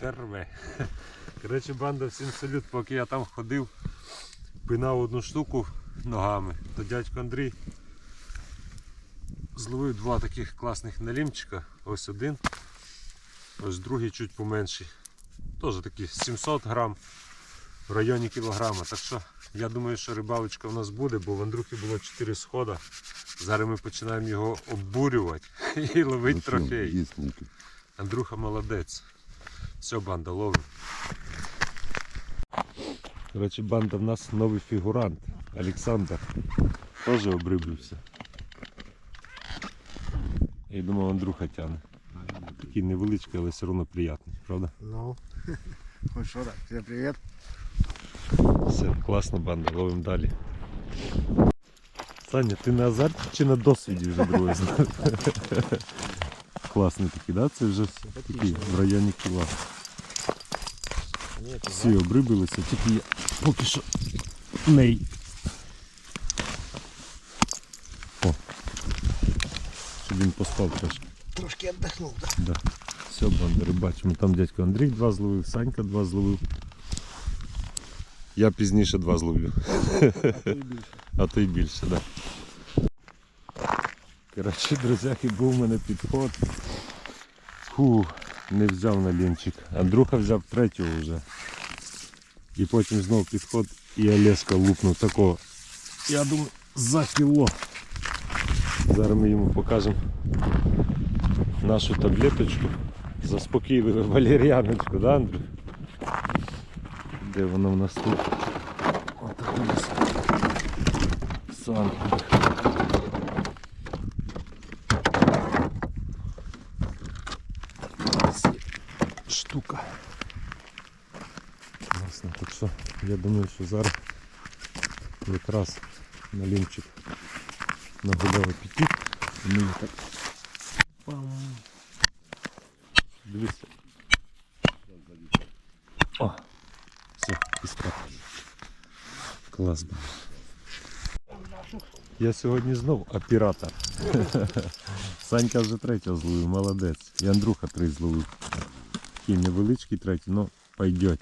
Терве. Коротше, банда всім салют, поки я там ходив, пинав одну штуку ногами, то дядько Андрій зловив два таких класних налімчика. Ось один, ось другий чуть поменший. Теж такі 700 грам в районі кілограма. Так що я думаю, що рибалочка в нас буде, бо в Андрухи було 4 схода. Зараз ми починаємо його оббурювати і ловити трофей. Андрюха молодець. Все, банда, ловим. Коротше, банда в нас новий фігурант. Олександр. Теж обрибився. Я думав, Андрюха тягне. Такий невеличкий, але все одно приятний, правда? Ну, хоть что так. Всем привет. Все, класно, банда, ловимо далі. Саня, ти на азарті чи на досвіді вже другий знав? Класний такий, да? Це вже такий в районі кіла. Всі обрибилися, тільки я поки що ней. О. Щоб він поспав трошки. трошки отдохнул, да? Да. Все, бандери, бачимо. Там дядько Андрій два зловив, Санька два зловив. Я пізніше два зловлю. А то й більше, так. Да. Коротше, друзяки, був у мене підход. Фу, не взяв на лінчик. Андрюха взяв третього вже. І потім знов підход і Олешка лупнув такого. Я думаю, за кіло. Зараз ми йому покажемо нашу таблеточку. Заспокійливу валеріаночку, да, Андрю? Де воно в нас тут? Отак у що я думаю, що зараз якраз на лінчик нагуляв апетит. І ми його так Пам. Дивіться. О, все, іскра. Клас. був. Я сьогодні знов оператор. Санька вже третього зловив, молодець. І Андрюха три зловив. Такий невеличкий третій, ну пойдет.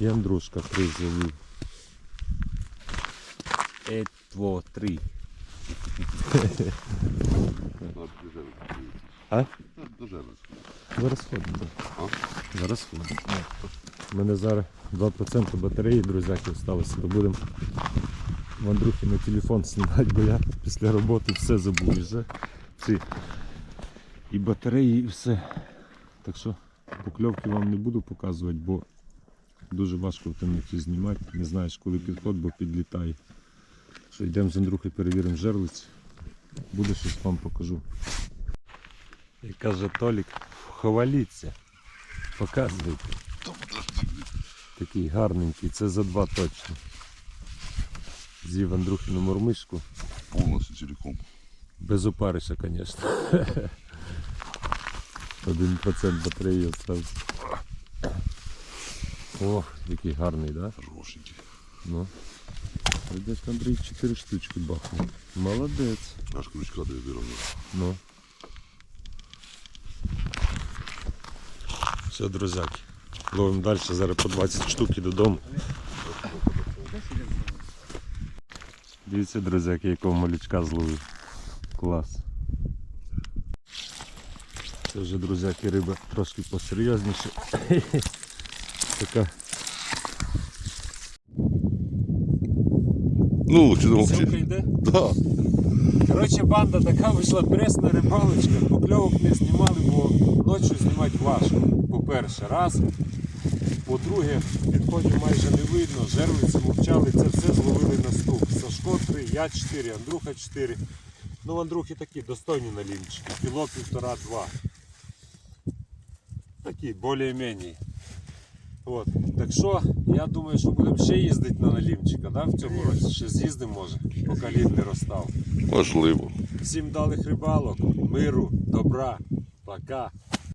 І Андрушка три зловив. Е, дво, три. А? Зараз ходимо. да. Зараз ходимо. У мене зараз 2% батареї, друзяки, залишилося, то будемо в на телефон знімати, бо я після роботи все забув вже. Ці і батареї, і все. Так що покльовки вам не буду показувати, бо дуже важко в темноті знімати. Не знаєш, коли підход, бо підлітає. Що йдемо з Андрюхою, перевіримо жерлиць. Буде щось вам покажу. І каже Толік, хваліться, показуйте. Такий гарненький, це за два точно. З'їв Андрухіну мормишку. Повністю цілком. Без опариша, звісно. Один процент батареї остався. Ох, який гарний, да? Хорошенький. Ну. Десь Андрій 4 штучки бахнув. Молодець. Аж крючка де виробив. Ну. Все, друзяки. Ловимо далі, зараз по 20 штук і додому. Дивіться, друзяки, якого малючка зловив. Клас. Це вже, друзяки, риба трошки посерйозніше. Така. Ну, чи йде? Да. Коротше, банда така вийшла пресна рибалочка, покльовок не знімали, бо ночі знімати важко. По-перше, раз. По-друге, підходів майже не видно, жерлиці мовчали, це все зловили на стук. Сашко 3, я 4, Андрюха 4. Ну, Андрухи такі достойні налімчики. Кіло півтора-два. Такі, більш-менш. От. Так що, я думаю, що будемо ще їздити на налімчика, да, в цьому році. Ще з'їздимо може, поки лід не розстав. Можливо. Всім далих рибалок, миру, добра, пока.